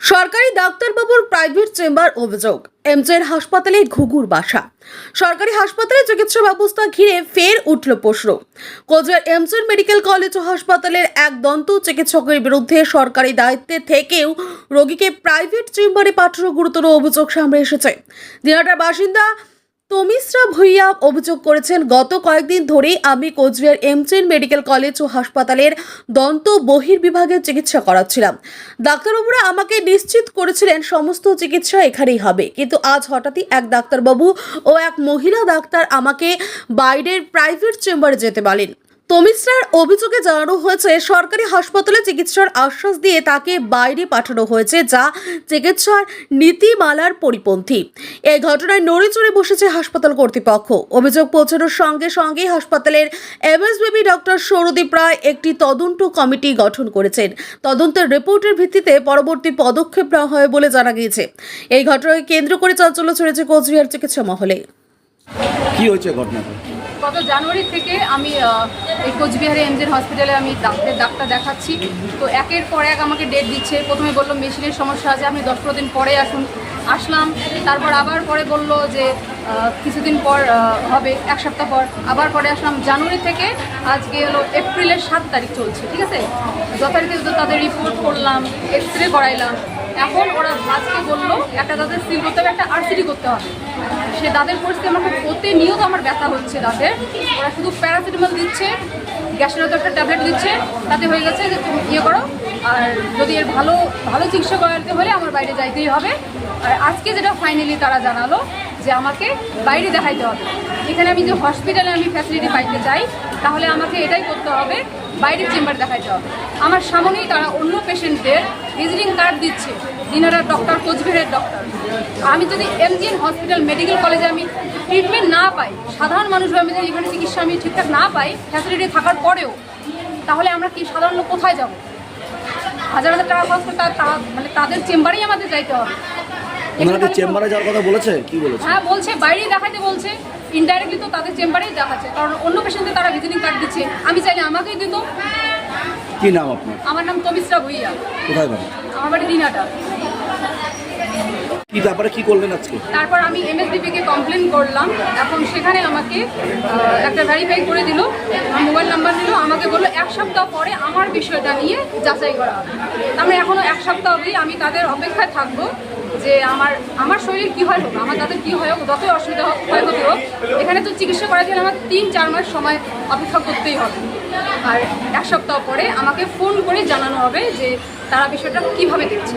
সরকারি ডাক্তারবাবুর private chamber অভিযোগ। এমজের হাসপাতালে ঘুঘুর বাসা। সরকারি হাসপাতালে চিকিৎসা ব্যবস্থা ঘিরে ফের উঠল প্রশ্ন। কোচবিহার এমজের মেডিকেল কলেজ ও হাসপাতালের এক দন্ত চিকিৎসকের বিরুদ্ধে সরকারি দায়িত্বে থেকেও রোগীকে প্রাইভেট চেম্বারে পাঠানো গুরুতর অভিযোগ সামনে এসেছে। দিনাটার বাসিন্দা তমিশ্রা ভুইয়া অভিযোগ করেছেন, গত কয়েকদিন ধরেই আমি কোচবিহার এমচেন মেডিকেল কলেজ ও হাসপাতালের দন্ত বহির্বিভাগে চিকিৎসা করাচ্ছিলাম। ডাক্তারবাবুরা আমাকে নিশ্চিত করেছিলেন সমস্ত চিকিৎসা এখানেই হবে। কিন্তু আজ হঠাৎই এক ডাক্তারবাবু ও এক মহিলা ডাক্তার আমাকে বাইরের প্রাইভেট চেম্বারে যেতে বলেন। তমিশ্রার অভিযোগে জানানো হয়েছে, সরকারি হাসপাতালে চিকিৎসার আশ্বাস দিয়ে তাকে বাইরে পাঠানো হয়েছে, যা চিকিৎসার নীতিমালার পরিপন্থী। এই ঘটনায় নড়ে চড়ে বসেছে হাসপাতাল কর্তৃপক্ষ। অভিযোগ পৌঁছানোর সঙ্গে সঙ্গে হাসপাতালের এমএসবিবি ডক্টর সৌরদীপ রায় একটি তদন্ত কমিটি গঠন করেছেন। তদন্তের রিপোর্টের ভিত্তিতে পরবর্তী পদক্ষেপ নেওয়া হয় বলে জানা গিয়েছে। এই ঘটনাকে কেন্দ্র করে চাঞ্চল্য ছড়েছে কোচবিহার চিকিৎসা মহলে। কি হয়েছে ঘটনাটা? গত জানুয়ারি থেকে আমি এই কোচবিহারে এমজের হসপিটালে আমি ডাক্তার ডাক্তার দেখাচ্ছি। তো একের পর এক আমাকে ডেট দিচ্ছে। প্রথমে বলল, মেশিনের সমস্যা আছে, আপনি দশ পনেরো দিন পরে আসুন। আসলাম, তারপর আবার পরে বলল যে কিছুদিন পর হবে, এক সপ্তাহ পর। আবার পরে আসলাম, জানুয়ারি থেকে আজকে হলো এপ্রিলের সাত তারিখ চলছে, ঠিক আছে? যথারীতি তাদের রিপোর্ট করলাম এক্স রে করাইলাম। এখন ওরা আজকে বলল, একটা তাদের সিল করতে হবে, একটা আরসিডি করতে হবে। সে দাঁতের পরিস্থিতি আমার খুব প্রতিনিয়ত আমার ব্যথা হচ্ছে দাঁতের ওরা শুধু প্যারাসিটামল দিচ্ছে, গ্যাসের তো একটা ট্যাবলেট দিচ্ছে, তাতে হয়ে গেছে যে তুমি ইয়ে করো, আর যদি এর ভালো ভালো চিকিৎসা করাতে হলে আমার বাইরে যাইতেই হবে। আর আজকে যেটা ফাইনালি তারা জানালো, যে আমাকে বাইরে দেখাইতে হবে। এখানে আমি যে হসপিটালে আমি ফ্যাসিলিটি পাইতে চাই, তাহলে আমাকে এটাই করতে হবে, বাইরের চেম্বার দেখাইতে হবে। আমার সামনেই তারা অন্য পেশেন্টদের ভিজিটিং কার্ড দিচ্ছে। দিনারা ডক্টর কোচবিহারের ডক্টর আমি যদি এমজিএন হসপিটাল মেডিকেল কলেজে আমি ট্রিটমেন্ট না পাই সাধারণ মানুষ আমি যদি এখানে চিকিৎসা আমি ঠিকঠাক না পাই ফ্যাসিলিটি থাকার পরেও তাহলে আমরা কি সাধারণ লোক কোথায় যাব? হাজার হাজার টাকা খরচ করে তা- তা- মানে তাদের চেম্বারেই আমাদের যাইতে হবে। ওনারা চেম্বারে যাওয়ার কথা বলেছে? কি বলেছে? হ্যাঁ বলছে বাইরেই দেখাতে বলছে। ইনডাইরেক্টলি তো তাদের চেম্বারেই দেখাচ্ছে। কারণ অন্য তারা ভিজিটিং কার্ড দিচ্ছে। আমি চাইলে আমাকেই দিত। কি নাম আপনার? আমার নাম তমিশ্রা ভুইয়া। কোথায় বাড়ি? আমার বাড়ি দিনাটা কি ব্যাপারে কি করলেন আজকে? তারপর আমি এমএসডিপিকে কমপ্লেন করলাম। এখন সেখানে আমাকে একটা ভেরিফাই করে দিল মোবাইল নাম্বার দিল, আমাকে বলল, এক সপ্তাহ পরে আমার বিষয়টা নিয়ে যাচাই করা হবে। আমরা এখনও এক সপ্তাহ অবধি আমি তাদের অপেক্ষায় থাকব যে আমার আমার শরীরে কী হয় হোক, আমার তাদের কী হয় হোক, যতই অসুবিধা হোক, ক্ষয়ক্ষতি হোক, এখানে তো চিকিৎসা করার গেলে আমার তিন, চার মাস সময় অপেক্ষা করতেই হবে। আর এক সপ্তাহ পরে আমাকে ফোন করে জানানো হবে যে তারা বিষয়টা কীভাবে দেখছে।